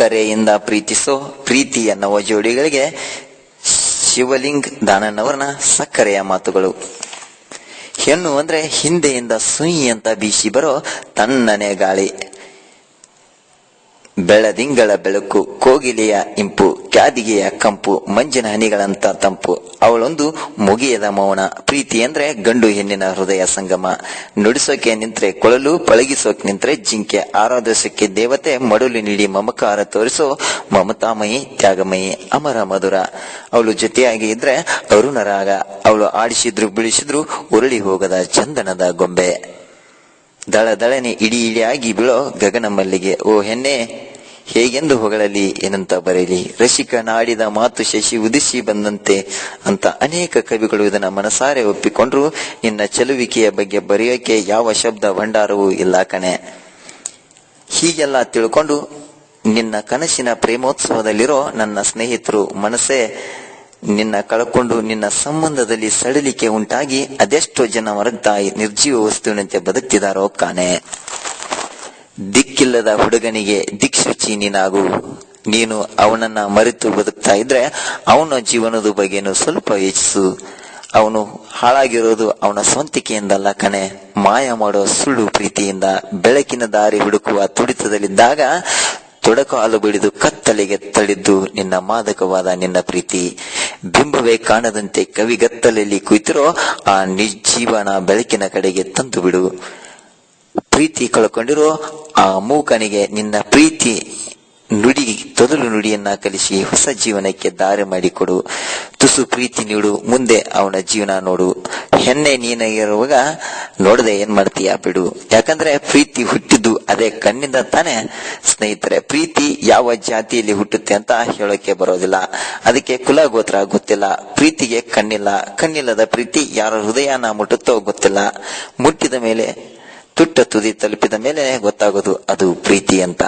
ಸಕ್ಕರೆಯಿಂದ ಪ್ರೀತಿಸೋ ಪ್ರೀತಿ ಎನ್ನುವ ಜೋಡಿಗಳಿಗೆ ಶಿವಲಿಂಗ್ ದಾನಣ್ಣವರನ ಸಕ್ಕರೆಯ ಮಾತುಗಳು. ಹೆಣ್ಣು ಅಂದ್ರೆ ಹಿಂದೆಯಿಂದ ಸುಯಿ ಅಂತ ಬೀಸಿ ಬರೋ ತಣ್ಣನೆ ಗಾಳಿ. ಬೆಳದಿಂಗಳ ಬೆಳಕು, ಕೋಗಿಲೆಯ ಇಂಪು, ಕ್ಯಾದಿಗೆಯ ಕಂಪು, ಮಂಜಿನ ಹನಿಗಳಂತ ತಂಪು. ಅವಳೊಂದು ಮುಗಿಯದ ಮೌನ. ಪ್ರೀತಿ ಅಂದ್ರೆ ಗಂಡು ಹೆಣ್ಣಿನ ಹೃದಯ ಸಂಗಮ. ನುಡಿಸೋಕೆ ನಿಂತ್ರೆ ಕೊಳಲು, ಪಳಗಿಸೋಕೆ ನಿಂತ್ರೆ ಜಿಂಕೆ. ಆರಾಧಿಸೋಕೆ ದೇವತೆ ಮಡುಲು ನೀಡಿ ಮಮಕಾರ ತೋರಿಸೋ ಮಮತಾಮಯಿ, ತ್ಯಾಗಮಯಿ, ಅಮರ ಮಧುರ. ಅವಳು ಜೊತೆಯಾಗಿ ಇದ್ರೆ ಅರುಣರಾಗ. ಅವಳು ಆಡಿಸಿದ್ರು ಬಿಳಿಸಿದ್ರು ಉರುಳಿ ಹೋಗದ ಚಂದನದ ಗೊಂಬೆ. ದಳ ದಳನೆ ಇಡಿ ಇಡಿಯಾಗಿ ಬೀಳೋ ಗಗನ ಮಲ್ಲಿಗೆ ಓ ಹೆಣ್ಣೆ, ಹೇಗೆಂದು ಹೊಗಳಲಿ? ಏನಂತ ಬರೆಯಲಿ? ರಸಿಕ ನಾಡಿದ ಮಾತು ಶಶಿ ಉದಿಸಿ ಬಂದಂತೆ ಅಂತ ಅನೇಕ ಕವಿಗಳು ಇದನ್ನ ಮನಸಾರೆ ಒಪ್ಪಿಕೊಂಡ್ರು. ನಿನ್ನ ಚಲುವಿಕೆಯ ಬಗ್ಗೆ ಬರೆಯೋಕೆ ಯಾವ ಶಬ್ದ ಭಂಡಾರವೂ ಇಲ್ಲ ಕಣೆ. ಹೀಗೆಲ್ಲ ತಿಳ್ಕೊಂಡು ನಿನ್ನ ಕನಸಿನ ಪ್ರೇಮೋತ್ಸವದಲ್ಲಿರೋ ನನ್ನ ಸ್ನೇಹಿತರು ಮನಸ್ಸೇ ನಿನ್ನ ಕಳಕೊಂಡು ನಿನ್ನ ಸಂಬಂಧದಲ್ಲಿ ಸಡಿಲಿಕೆ ಉಂಟಾಗಿ ಅದೆಷ್ಟೋ ಜನ ಮರಗ್ತಾಯಿ ನಿರ್ಜೀವ ವಸ್ತುವಿನಂತೆ ಬದುಕ್ತಿದಾರೋ ಕಾಣೆ ದಿಕ್ಕಿಲ್ಲದ ಹುಡುಗನಿಗೆ ದಿಕ್ಸೂಚಿ ನೀನಾಗು. ನೀನು ಅವನನ್ನ ಮರೆತು ಬದುಕ್ತಾ ಇದ್ರೆ ಅವನ ಜೀವನದ ಬಗ್ಗೆನು ಸ್ವಲ್ಪ ಯೋಚಿಸು. ಅವನು ಹಾಳಾಗಿರೋದು ಅವನ ಸ್ವಂತಿಕೆಯಿಂದಲ್ಲ ಕಣೆ. ಮಾಯ ಮಾಡೋ ಸುಳ್ಳು ಪ್ರೀತಿಯಿಂದ ಬೆಳಕಿನ ದಾರಿ ಹುಡುಕುವ ತುಡಿತದಲ್ಲಿದ್ದಾಗ ತೊಡಕಾಲು ಬಿಡಿದು ಕತ್ತಲೆಗೆ ತಳಿದ್ದು ನಿನ್ನ ಮಾದಕವಾದ ನಿನ್ನ ಪ್ರೀತಿ. ಬಿಂಬವೇ ಕಾಣದಂತೆ ಕವಿಗತ್ತಲಲ್ಲಿ ಕುಳಿತಿರೋ ಆ ನಿರ್ಜೀವನ ಬೆಳಕಿನ ಕಡೆಗೆ ತಂದು ಬಿಡು. ಪ್ರೀತಿ ಕಳ್ಕೊಂಡಿರೋ ಆ ಮೂಕನಿಗೆ ನಿನ್ನ ಪ್ರೀತಿ ನುಡಿ, ತೊದಲು ನುಡಿಯನ್ನ ಕಲಿಸಿ ಹೊಸ ಜೀವನಕ್ಕೆ ದಾರಿ ಮಾಡಿಕೊಡು. ತುಸು ಪ್ರೀತಿ ನೀಡು, ಮುಂದೆ ಅವನ ಜೀವನ ನೋಡು. ಹೆಣ್ಣೆ ನೀನಾಗಿರುವಾಗ ನೋಡದೆ ಏನ್ ಮಾಡ್ತೀಯ ಬಿಡು. ಯಾಕಂದ್ರೆ ಪ್ರೀತಿ ಹುಟ್ಟಿದ್ದು ಅದೇ ಕಣ್ಣಿಂದ ತಾನೆ ಸ್ನೇಹಿತರೆ, ಪ್ರೀತಿ ಯಾವ ಜಾತಿಯಲ್ಲಿ ಹುಟ್ಟುತ್ತೆ ಅಂತ ಹೇಳೋಕೆ ಬರೋದಿಲ್ಲ. ಅದಕ್ಕೆ ಕುಲ ಗೋತ್ರ ಗೊತ್ತಿಲ್ಲ, ಪ್ರೀತಿಗೆ ಕಣ್ಣಿಲ್ಲ. ಕಣ್ಣಿಲ್ಲದ ಪ್ರೀತಿ ಯಾರ ಹೃದಯನ ಮುಟ್ಟುತ್ತೋ ಗೊತ್ತಿಲ್ಲ. ಮುಟ್ಟಿದ ಮೇಲೆ, ತುಟ್ಟ ತುದಿ ತಲುಪಿದ ಮೇಲೆ ಗೊತ್ತಾಗೋದು ಅದು ಪ್ರೀತಿ ಅಂತ.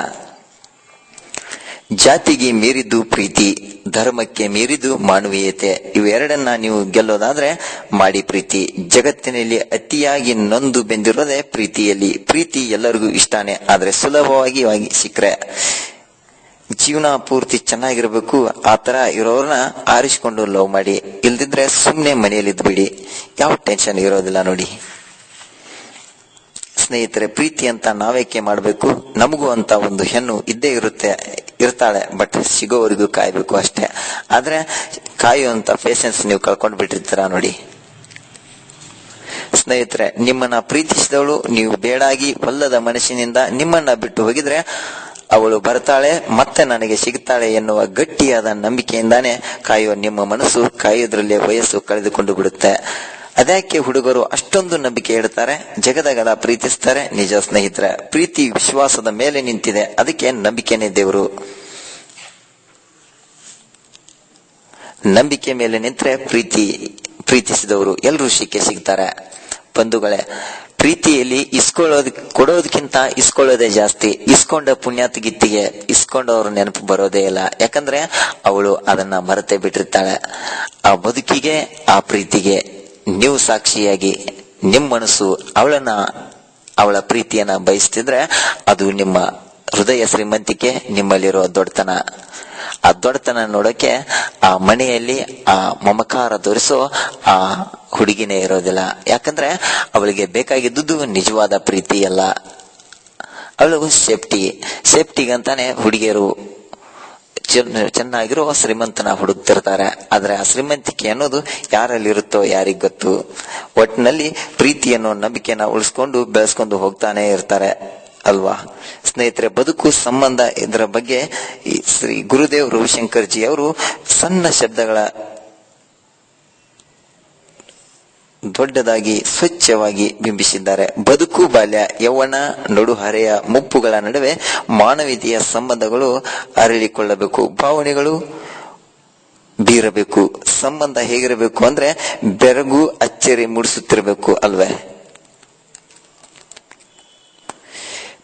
ಜಾತಿಗೆ ಮೀರಿದ್ದು ಪ್ರೀತಿ, ಧರ್ಮಕ್ಕೆ ಮೀರಿದ್ದು ಮಾನವೀಯತೆ, ಇವೆರಡನ್ನ ನೀವು ಗೆಲ್ಲೋದಾದ್ರೆ ಮಾಡಿ ಪ್ರೀತಿ. ಜಗತ್ತಿನಲ್ಲಿ ಅತಿಯಾಗಿ ನೊಂದು ಬೆಂದಿರೋದೇ ಪ್ರೀತಿಯಲ್ಲಿ. ಪ್ರೀತಿ ಎಲ್ಲರಿಗೂ ಇಷ್ಟಾನೆ, ಆದ್ರೆ ಸುಲಭವಾಗಿ ಸಿಕ್ಕರೆ. ಜೀವನ ಪೂರ್ತಿ ಚೆನ್ನಾಗಿರ್ಬೇಕು, ಆ ತರ ಇರೋರ್ನ ಆರಿಸಿಕೊಂಡು ಲವ್ ಮಾಡಿ. ಇಲ್ದಿದ್ರೆ ಸುಮ್ಮನೆ ಮನೆಯಲ್ಲಿ ಬಿಡಿ ಯಾವ ಟೆನ್ಷನ್ ಇರೋದಿಲ್ಲ ನೋಡಿ. ಸ್ನೇಹಿತರೆ, ಪ್ರೀತಿ ಅಂತ ನಾವೇಕೆ ಮಾಡಬೇಕು? ನಮಗೂ ಅಂತ ಒಂದು ಹೆಣ್ಣು ಇದ್ದೇ ಇರುತ್ತೆ, ಇರ್ತಾಳೆ ಬಟ್ ಸಿಗೋವರೆಗೂ ಕಾಯಬೇಕು ಅಷ್ಟೇ. ಆದ್ರೆ ಕಾಯುವಂತ ಪೇಷನ್ಸ್ ನೀವು ಕಳ್ಕೊಂಡು ಬಿಟ್ಟಿರ್ತೀರಾ ನೋಡಿ. ಸ್ನೇಹಿತರೆ, ನಿಮ್ಮನ್ನ ಪ್ರೀತಿಸಿದವಳು, ನೀವು ಬೇಡಾಗಿ ಒಲ್ಲದ ಮನಸ್ಸಿನಿಂದ ನಿಮ್ಮನ್ನ ಬಿಟ್ಟು ಹೋಗಿದ್ರೆ, ಅವಳು ಬರ್ತಾಳೆ, ಮತ್ತೆ ನನಗೆ ಸಿಗ್ತಾಳೆ ಎನ್ನುವ ಗಟ್ಟಿಯಾದ ನಂಬಿಕೆಯಿಂದಾನೆ ಕಾಯುವ ನಿಮ್ಮ ಮನಸ್ಸು, ಕಾಯೋದ್ರಲ್ಲೇ ವಯಸ್ಸು ಕಳೆದುಕೊಂಡು ಬಿಡುತ್ತೆ. ಅದ್ಯಾಕೆ ಹುಡುಗರು ಅಷ್ಟೊಂದು ನಂಬಿಕೆ ಇಡ್ತಾರೆ, ಜಗದಗಲ ಪ್ರೀತಿಸ್ತಾರೆ. ನಿಜ ಸ್ನೇಹಿತರೆ, ಪ್ರೀತಿ ವಿಶ್ವಾಸದ ಮೇಲೆ ನಿಂತಿದೆ. ಅದಕ್ಕೆ ನಂಬಿಕೆನೇ ದೇವರು. ನಂಬಿಕೆ ಮೇಲೆ ನಿಂತರೆ ಪ್ರೀತಿ, ಪ್ರೀತಿಸಿದವರು ಎಲ್ಲರೂ ಶಿಕ್ಕೆ ಸಿಗ್ತಾರೆ. ಬಂಧುಗಳೇ, ಪ್ರೀತಿಯಲ್ಲಿ ಇಸ್ಕೊಳ್ಳೋದ್ ಕೊಡೋದಕ್ಕಿಂತ ಇಸ್ಕೊಳ್ಳೋದೇ ಜಾಸ್ತಿ. ಇಸ್ಕೊಂಡ ಪುಣ್ಯಾತ್ ಗಿತ್ತಿಗೆ ಇಸ್ಕೊಂಡವ್ರ ನೆನಪು ಬರೋದೇ ಇಲ್ಲ. ಯಾಕಂದ್ರೆ ಅವಳು ಅದನ್ನ ಮರೆತೇ ಬಿಟ್ಟಿರ್ತಾಳೆ. ಆ ಬದುಕಿಗೆ, ಆ ಪ್ರೀತಿಗೆ ನೀವು ಸಾಕ್ಷಿಯಾಗಿ ನಿಮ್ಮ ಮನಸ್ಸು ಅವಳನ್ನ, ಅವಳ ಪ್ರೀತಿಯನ್ನ ಬಯಸ್ತಿದ್ರೆ ಅದು ನಿಮ್ಮ ಹೃದಯ ಶ್ರೀಮಂತಿಕೆ ನಿಮ್ಮಲ್ಲಿರೋ ದೊಡ್ಡತನ. ಆ ದೊಡ್ಡತನ ನೋಡಕ್ಕೆ ಆ ಮನೆಯಲ್ಲಿ ಆ ಮಮಕಾರ ತೋರಿಸೋ ಆ ಹುಡುಗಿನೇ ಇರೋದಿಲ್ಲ. ಯಾಕಂದ್ರೆ ಅವಳಿಗೆ ಬೇಕಾಗಿದ್ದುದು ನಿಜವಾದ ಪ್ರೀತಿ ಅಲ್ಲ. ಅವಳು ಸೇಫ್ಟಿ, ಸೇಫ್ಟಿಗಂತಾನೆ ಹುಡುಗಿಯರು ಚೆನ್ನ- ಚೆನ್ನಾಗಿರೋ ಶ್ರೀಮಂತನ ಹುಡುಕ್ತಿರ್ತಾರೆ. ಆದ್ರೆ ಆ ಶ್ರೀಮಂತಿಕೆ ಅನ್ನೋದು ಯಾರಲ್ಲಿ ಇರುತ್ತೋ ಯಾರಿಗ್ ಗೊತ್ತು? ಒಟ್ಟಿನಲ್ಲಿ ಪ್ರೀತಿ ಅನ್ನೋ ನಂಬಿಕೆನ ಉಳಿಸ್ಕೊಂಡು ಬೆಳೆಸ್ಕೊಂಡು ಹೋಗ್ತಾನೆ ಇರ್ತಾರೆ ಅಲ್ವಾ? ಸ್ನೇಹಿತರೆ, ಬದುಕು ಸಂಬಂಧ ಇದರ ಬಗ್ಗೆ ಶ್ರೀ ಗುರುದೇವ್ ರವಿಶಂಕರ್ ಜಿ ಅವರು ಸಣ್ಣ ಶಬ್ದಗಳ ದೊಡ್ಡದಾಗಿ, ಸ್ವಚ್ಛವಾಗಿ ಬಿಂಬಿಸಿದ್ದಾರೆ. ಬದುಕು ಬಾಲ್ಯ, ಯೌವನ ನಡುಹರೆಯ ಮುಪ್ಪುಗಳ ನಡುವೆ ಮಾನವೀಯತೆಯ ಸಂಬಂಧಗಳು ಅರಳಿಕೊಳ್ಳಬೇಕು. ಭಾವನೆಗಳು ಬೀರಬೇಕು. ಸಂಬಂಧ ಹೇಗಿರಬೇಕು ಅಂದ್ರೆ ಬೆರಗು ಅಚ್ಚರಿ ಮೂಡಿಸುತ್ತಿರಬೇಕು ಅಲ್ವೇ?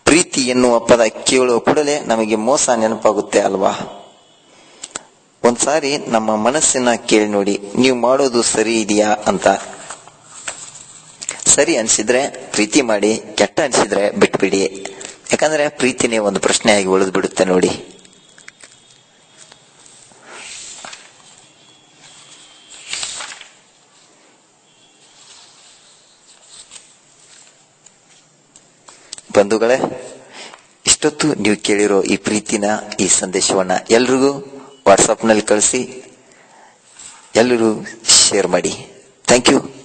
ಪ್ರೀತಿ ಎನ್ನುವ ಪದ ಕೇಳುವ ಕೂಡಲೇ ನಮಗೆ ಮೋಸ ನೆನಪಾಗುತ್ತೆ ಅಲ್ವಾ? ಒಂದ್ಸಾರಿ ನಮ್ಮ ಮನಸ್ಸನ್ನ ಕೇಳಿ ನೋಡಿ, ನೀವು ಮಾಡೋದು ಸರಿ ಇದೆಯಾ? ಅಂತ. ಸರಿ ಅನಿಸಿದ್ರೆ, ಪ್ರೀತಿ ಮಾಡಿ, ಕೆಟ್ಟ ಅನಿಸಿದ್ರೆ ಬಿಟ್ಬಿಡಿ. ಯಾಕಂದ್ರೆ ಪ್ರೀತಿನೇ ಒಂದು ಪ್ರಶ್ನೆಯಾಗಿ ಉಳಿದು ಬಿಡುತ್ತೆ ನೋಡಿ. ಬಂಧುಗಳೇ, ಇಷ್ಟೊತ್ತು ನೀವು ಕೇಳಿರೋ ಈ ಪ್ರೀತಿನ, ಈ ಸಂದೇಶವನ್ನ ಎಲ್ರಿಗೂ ವಾಟ್ಸಪ್ನಲ್ಲಿ ಕಳಿಸಿ ಎಲ್ಲರೂ ಶೇರ್ ಮಾಡಿ. Thank you